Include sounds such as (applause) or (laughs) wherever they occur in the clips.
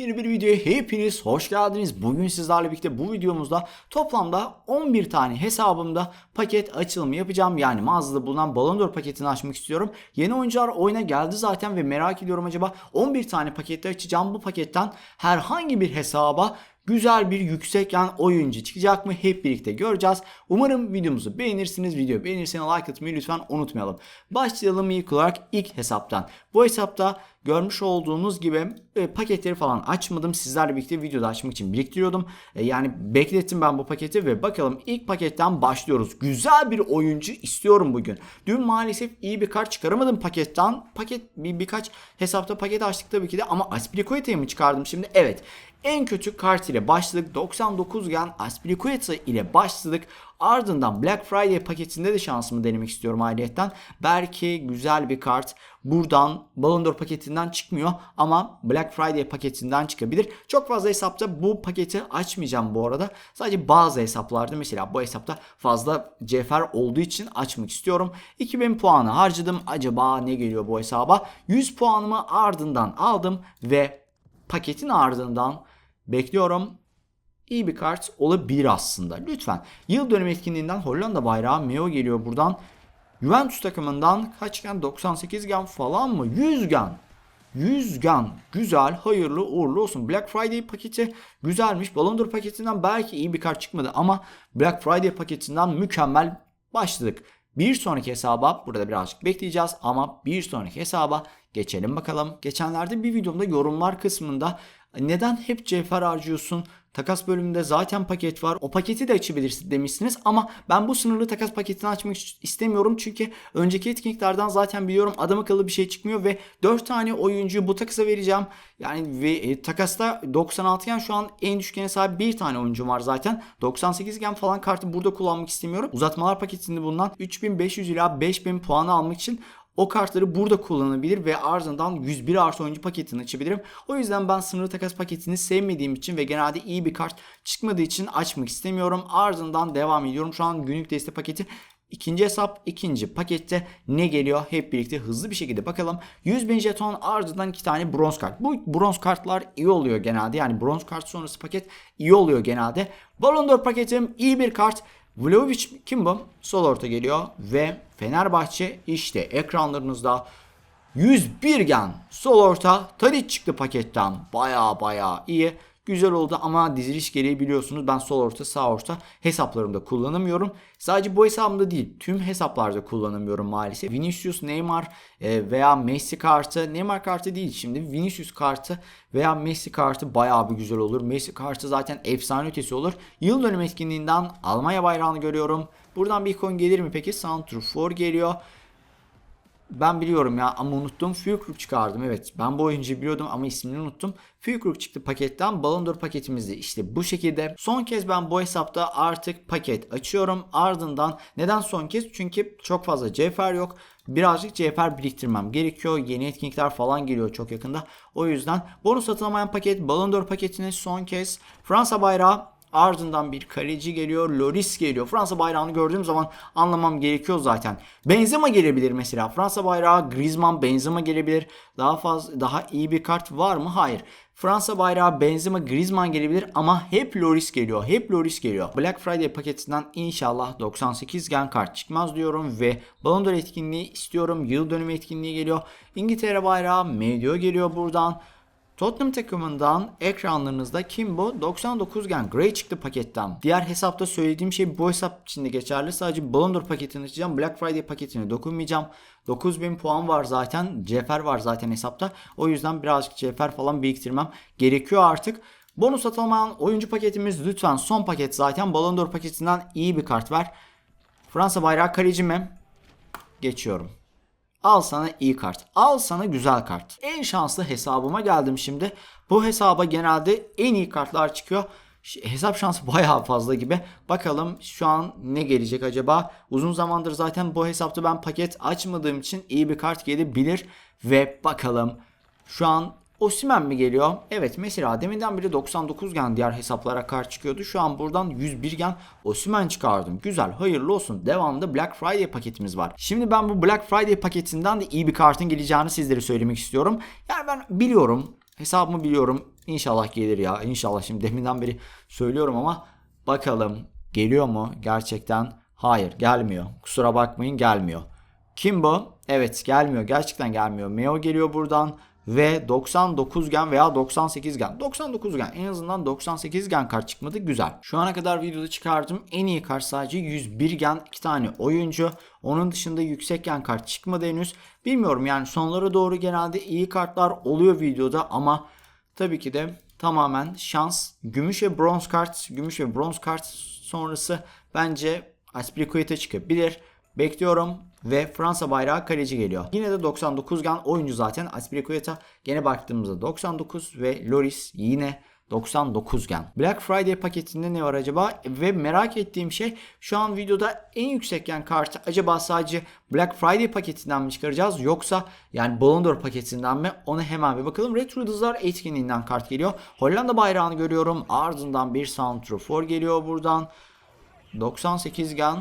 Yepyeni bir videoya hepiniz hoş geldiniz. Bugün sizlerle birlikte bu videomuzda toplamda 11 tane hesabımda paket açılımı yapacağım. Yani mağazada bulunan Ballon d'Or paketini açmak istiyorum. Yeni oyuncular oyuna geldi zaten ve merak ediyorum acaba 11 tane pakette açacağım. Bu paketten herhangi bir hesaba güzel bir yüksek yan oyuncu çıkacak mı hep birlikte göreceğiz. Umarım videomuzu beğenirsiniz. Videoyu beğenirseniz like atmayı lütfen unutmayalım. Başlayalım ilk olarak ilk hesaptan. Bu hesapta görmüş olduğunuz gibi e, paketleri falan açmadım. Sizlerle birlikte videoda açmak için biriktiriyordum. E, yani beklettim ben bu paketi ve bakalım ilk paketten başlıyoruz. Güzel bir oyuncu istiyorum bugün. Dün maalesef iyi bir kart çıkaramadım paketten. Paket bir, birkaç hesapta paket açtık tabii ki de ama Aspilicueta'yı mı çıkardım şimdi? Evet. En kötü kart ile başladık. 99 gen Aspilicueta ile başladık. Ardından Black Friday paketinde de şansımı denemek istiyorum ayrıyetten. Belki güzel bir kart buradan Ballon d'Or paketinden çıkmıyor ama Black Friday paketinden çıkabilir. Çok fazla hesapta bu paketi açmayacağım bu arada. Sadece bazı hesaplarda mesela bu hesapta fazla cevher olduğu için açmak istiyorum. 2000 puanı harcadım. Acaba ne geliyor bu hesaba? 100 puanımı ardından aldım ve paketin ardından bekliyorum iyi bir kart olabilir aslında. Lütfen. Yıl dönüm etkinliğinden Hollanda bayrağı Meo geliyor buradan. Juventus takımından kaç gen? 98 gen falan mı? 100 gen. 100 gen. Güzel, hayırlı, uğurlu olsun. Black Friday paketi güzelmiş. Ballon d'Or paketinden belki iyi bir kart çıkmadı ama Black Friday paketinden mükemmel başladık. Bir sonraki hesaba burada birazcık bekleyeceğiz ama bir sonraki hesaba geçelim bakalım. Geçenlerde bir videomda yorumlar kısmında neden hep cevher harcıyorsun? Takas bölümünde zaten paket var. O paketi de açabilirsin demişsiniz ama ben bu sınırlı takas paketini açmak istemiyorum çünkü önceki etkinliklerden zaten biliyorum adam akıllı bir şey çıkmıyor ve 4 tane oyuncu bu takasa vereceğim. Yani ve e, takasta 96 gen şu an en düşkene sahip bir tane oyuncu var zaten. 98 gen falan kartı burada kullanmak istemiyorum. Uzatmalar paketinde bulunan 3500 ila 5000 puanı almak için o kartları burada kullanabilir ve ardından 101 artı oyuncu paketini açabilirim. O yüzden ben sınırlı takas paketini sevmediğim için ve genelde iyi bir kart çıkmadığı için açmak istemiyorum. Ardından devam ediyorum. Şu an günlük deste paketi İkinci hesap ikinci pakette ne geliyor hep birlikte hızlı bir şekilde bakalım. 100 bin jeton ardından iki tane bronz kart. Bu bronz kartlar iyi oluyor genelde. Yani bronz kart sonrası paket iyi oluyor genelde. Ballon d'Or paketim iyi bir kart. Vlahovic kim bu? Sol orta geliyor ve Fenerbahçe işte ekranlarınızda 101 gen sol orta Tadic çıktı paketten. Baya baya iyi. Güzel oldu ama diziliş gereği biliyorsunuz ben sol orta sağ orta hesaplarımda kullanamıyorum. Sadece bu hesabımda değil tüm hesaplarda kullanamıyorum maalesef. Vinicius, Neymar e, veya Messi kartı Neymar kartı değil şimdi Vinicius kartı veya Messi kartı bayağı bir güzel olur. Messi kartı zaten efsane ötesi olur. Yıl dönüm etkinliğinden Almanya bayrağını görüyorum. Buradan bir ikon gelir mi peki? Santrfor geliyor. Ben biliyorum ya ama unuttum. Fükruk çıkardım evet. Ben bu oyuncuyu biliyordum ama ismini unuttum. Fükruk çıktı paketten. Ballon d'Or paketimizde işte bu şekilde. Son kez ben bu hesapta artık paket açıyorum. Ardından neden son kez? Çünkü çok fazla cevher yok. Birazcık cevher biriktirmem gerekiyor. Yeni etkinlikler falan geliyor çok yakında. O yüzden bonus satılamayan paket Ballon d'Or paketini son kez Fransa bayrağı Ardından bir kaleci geliyor. Loris geliyor. Fransa bayrağını gördüğüm zaman anlamam gerekiyor zaten. Benzema gelebilir mesela. Fransa bayrağı Griezmann Benzema gelebilir. Daha fazla daha iyi bir kart var mı? Hayır. Fransa bayrağı Benzema Griezmann gelebilir ama hep Loris geliyor. Hep Loris geliyor. Black Friday paketinden inşallah 98 gen kart çıkmaz diyorum ve Ballon d'Or etkinliği istiyorum. Yıl dönümü etkinliği geliyor. İngiltere bayrağı Medio geliyor buradan. Tottenham takımından ekranlarınızda kim bu? 99 gen Gray çıktı paketten. Diğer hesapta söylediğim şey bu hesap içinde geçerli. Sadece Ballon d'Or paketini açacağım. Black Friday paketini dokunmayacağım. 9000 puan var zaten. Cefer var zaten hesapta. O yüzden birazcık cefer falan biriktirmem gerekiyor artık. Bonus atılmayan oyuncu paketimiz lütfen son paket zaten. Ballon d'Or paketinden iyi bir kart ver. Fransa bayrağı kaleci mi? Geçiyorum. Al sana iyi kart. Al sana güzel kart. En şanslı hesabıma geldim şimdi. Bu hesaba genelde en iyi kartlar çıkıyor. Hesap şansı (laughs) bayağı fazla gibi. Bakalım şu an ne gelecek acaba? Uzun zamandır zaten bu hesapta ben paket açmadığım için iyi bir kart gelebilir. Ve bakalım şu an Osimen mi geliyor? Evet mesela deminden beri 99 gen diğer hesaplara kart çıkıyordu. Şu an buradan 101 gen Osimen çıkardım. Güzel hayırlı olsun. Devamında Black Friday paketimiz var. Şimdi ben bu Black Friday paketinden de iyi bir kartın geleceğini sizlere söylemek istiyorum. Yani ben biliyorum hesabımı biliyorum. İnşallah gelir ya. İnşallah şimdi deminden beri söylüyorum ama bakalım geliyor mu gerçekten? Hayır gelmiyor. Kusura bakmayın gelmiyor. Kim bu? Evet gelmiyor. Gerçekten gelmiyor. Meo geliyor buradan ve 99 gen veya 98 gen. 99 gen en azından 98 gen kart çıkmadı güzel. Şu ana kadar videoda çıkardım en iyi kart sadece 101 gen 2 tane oyuncu. Onun dışında yüksek gen kart çıkmadı henüz. Bilmiyorum yani sonlara doğru genelde iyi kartlar oluyor videoda ama tabii ki de tamamen şans. Gümüş ve bronz kart, gümüş ve bronz kart sonrası bence Aspilicueta çıkabilir. Bekliyorum ve Fransa bayrağı kaleci geliyor. Yine de 99 gen oyuncu zaten Aspilicueta. Gene baktığımızda 99 ve Loris yine 99 gen. Black Friday paketinde ne var acaba? Ve merak ettiğim şey şu an videoda en yüksek gen kartı acaba sadece Black Friday paketinden mi çıkaracağız yoksa yani Ballon d'Or paketinden mi? Ona hemen bir bakalım. Retro Yıldızlar etkinliğinden kart geliyor. Hollanda bayrağını görüyorum. Ardından bir Santrofor geliyor buradan. 98 gen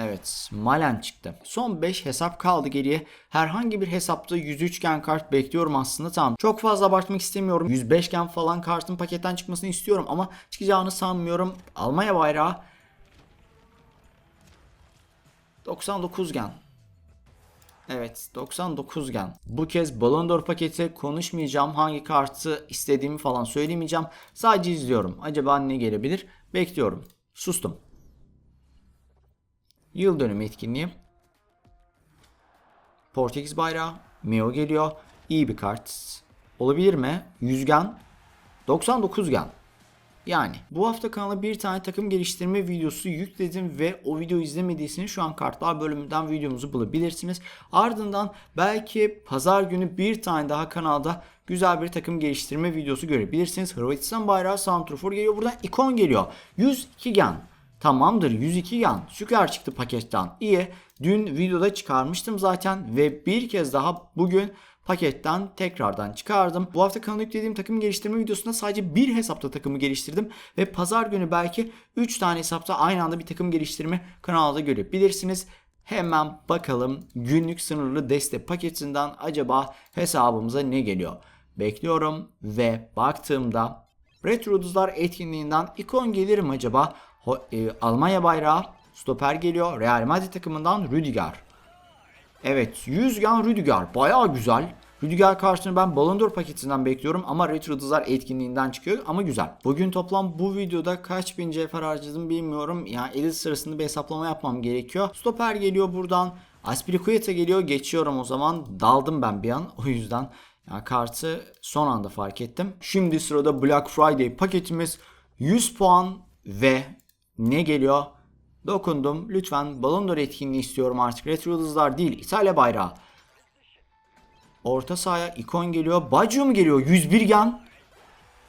Evet Malen çıktı. Son 5 hesap kaldı geriye. Herhangi bir hesapta 103 gen kart bekliyorum aslında tamam. Çok fazla abartmak istemiyorum. 105 gen falan kartın paketten çıkmasını istiyorum ama çıkacağını sanmıyorum. Almanya bayrağı 99 gen. Evet 99 gen. Bu kez Ballon d'Or paketi konuşmayacağım. Hangi kartı istediğimi falan söylemeyeceğim. Sadece izliyorum. Acaba ne gelebilir? Bekliyorum. Sustum. Yıl dönümü etkinliği. Portekiz bayrağı. Meo geliyor. İyi bir kart. Olabilir mi? Yüzgen. 99 gen. Yani bu hafta kanala bir tane takım geliştirme videosu yükledim ve o videoyu izlemediyseniz şu an kartlar bölümünden videomuzu bulabilirsiniz. Ardından belki pazar günü bir tane daha kanalda güzel bir takım geliştirme videosu görebilirsiniz. Hırvatistan bayrağı Santrofor geliyor. Buradan ikon geliyor. 102 gen. Tamamdır 102 yan. Süper çıktı paketten. İyi. Dün videoda çıkarmıştım zaten ve bir kez daha bugün paketten tekrardan çıkardım. Bu hafta kanala yüklediğim takım geliştirme videosunda sadece bir hesapta takımı geliştirdim ve pazar günü belki 3 tane hesapta aynı anda bir takım geliştirme kanalda görebilirsiniz. Hemen bakalım günlük sınırlı destek paketinden acaba hesabımıza ne geliyor? Bekliyorum ve baktığımda Retro Yıldızlar etkinliğinden ikon gelir mi acaba? E, Almanya bayrağı stoper geliyor. Real Madrid takımından Rüdiger. Evet 100 gen Rüdiger. Bayağı güzel. Rüdiger karşısını ben Ballon d'Or paketinden bekliyorum ama Retro Yıldızlar etkinliğinden çıkıyor ama güzel. Bugün toplam bu videoda kaç bin cevher harcadım bilmiyorum. Yani edit sırasında bir hesaplama yapmam gerekiyor. Stoper geliyor buradan. Aspilicueta geliyor. Geçiyorum o zaman. Daldım ben bir an. O yüzden yani kartı son anda fark ettim. Şimdi sırada Black Friday paketimiz 100 puan ve ne geliyor? Dokundum. Lütfen Ballon d'Or etkinliği istiyorum artık. Retro Yıldızlar değil. İtalya bayrağı. Orta sahaya ikon geliyor. Bacium geliyor. 101 gen.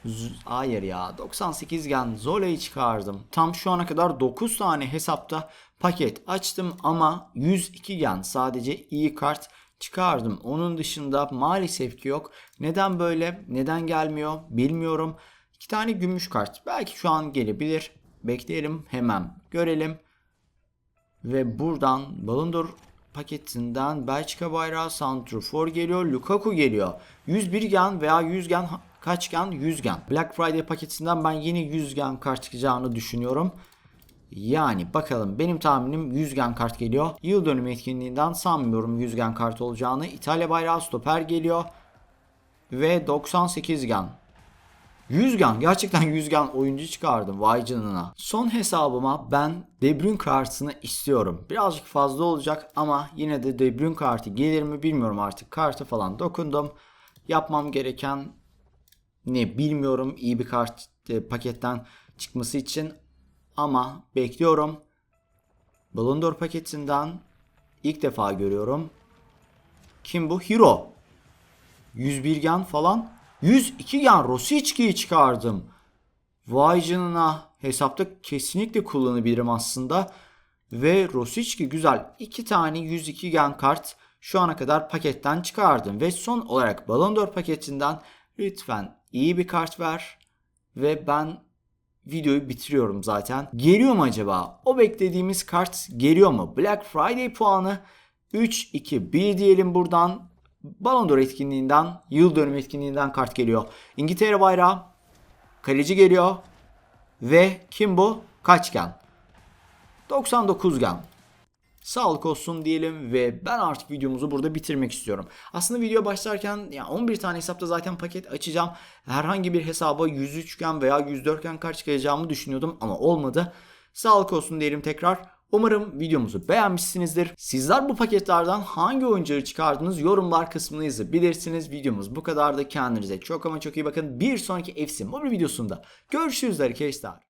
Z- Hayır ya 98 gen Zola'yı çıkardım. Tam şu ana kadar 9 tane hesapta paket açtım ama 102 gen sadece iyi kart çıkardım. Onun dışında maalesef ki yok. Neden böyle? Neden gelmiyor? Bilmiyorum. İki tane gümüş kart. Belki şu an gelebilir. Bekleyelim hemen görelim. Ve buradan Ballon d'Or paketinden Belçika bayrağı Santrofor geliyor. Lukaku geliyor. 101 gen veya 100 gen kaç gen? 100 gen. Black Friday paketinden ben yine 100 gen kart çıkacağını düşünüyorum. Yani bakalım benim tahminim 100 gen kart geliyor. Yıl dönümü etkinliğinden sanmıyorum 100 gen kart olacağını. İtalya bayrağı stoper geliyor. Ve 98 gen. 100 gen gerçekten (laughs) 100 gen oyuncu çıkardım vay canına. Son hesabıma ben De Bruyne kartını istiyorum. Birazcık fazla olacak ama yine de De Bruyne kartı gelir mi bilmiyorum artık. Kartı falan dokundum. Yapmam gereken ne bilmiyorum iyi bir kart e, paketten çıkması için ama bekliyorum. Ballon d'Or paketinden ilk defa görüyorum. Kim bu? Hero. 101 gen falan. 102 gen Rosicki'yi çıkardım. Vay canına. Hesapta kesinlikle kullanabilirim aslında. Ve Rosicki güzel. 2 tane 102 gen kart şu ana kadar paketten çıkardım. Ve son olarak Ballon d'Or paketinden lütfen iyi bir kart ver. Ve ben videoyu bitiriyorum zaten. Geliyor mu acaba? O beklediğimiz kart geliyor mu? Black Friday puanı 3-2-1 diyelim buradan. Ballon d'Or etkinliğinden, yıl dönümü etkinliğinden kart geliyor. İngiltere bayrağı, kaleci geliyor ve kim bu? Kaçgen. 99 gen. Sağlık olsun diyelim ve ben artık videomuzu burada bitirmek istiyorum. Aslında video başlarken ya 11 tane hesapta zaten paket açacağım. Herhangi bir hesaba 103 gen veya 104 gen kart çıkaracağımı düşünüyordum ama olmadı. Sağlık olsun diyelim tekrar. Umarım videomuzu beğenmişsinizdir. Sizler bu paketlerden hangi oyuncuları çıkardınız yorumlar kısmına yazabilirsiniz. Videomuz bu kadar da kendinize çok ama çok iyi bakın. Bir sonraki FC Mobile videosunda görüşürüz arkadaşlar.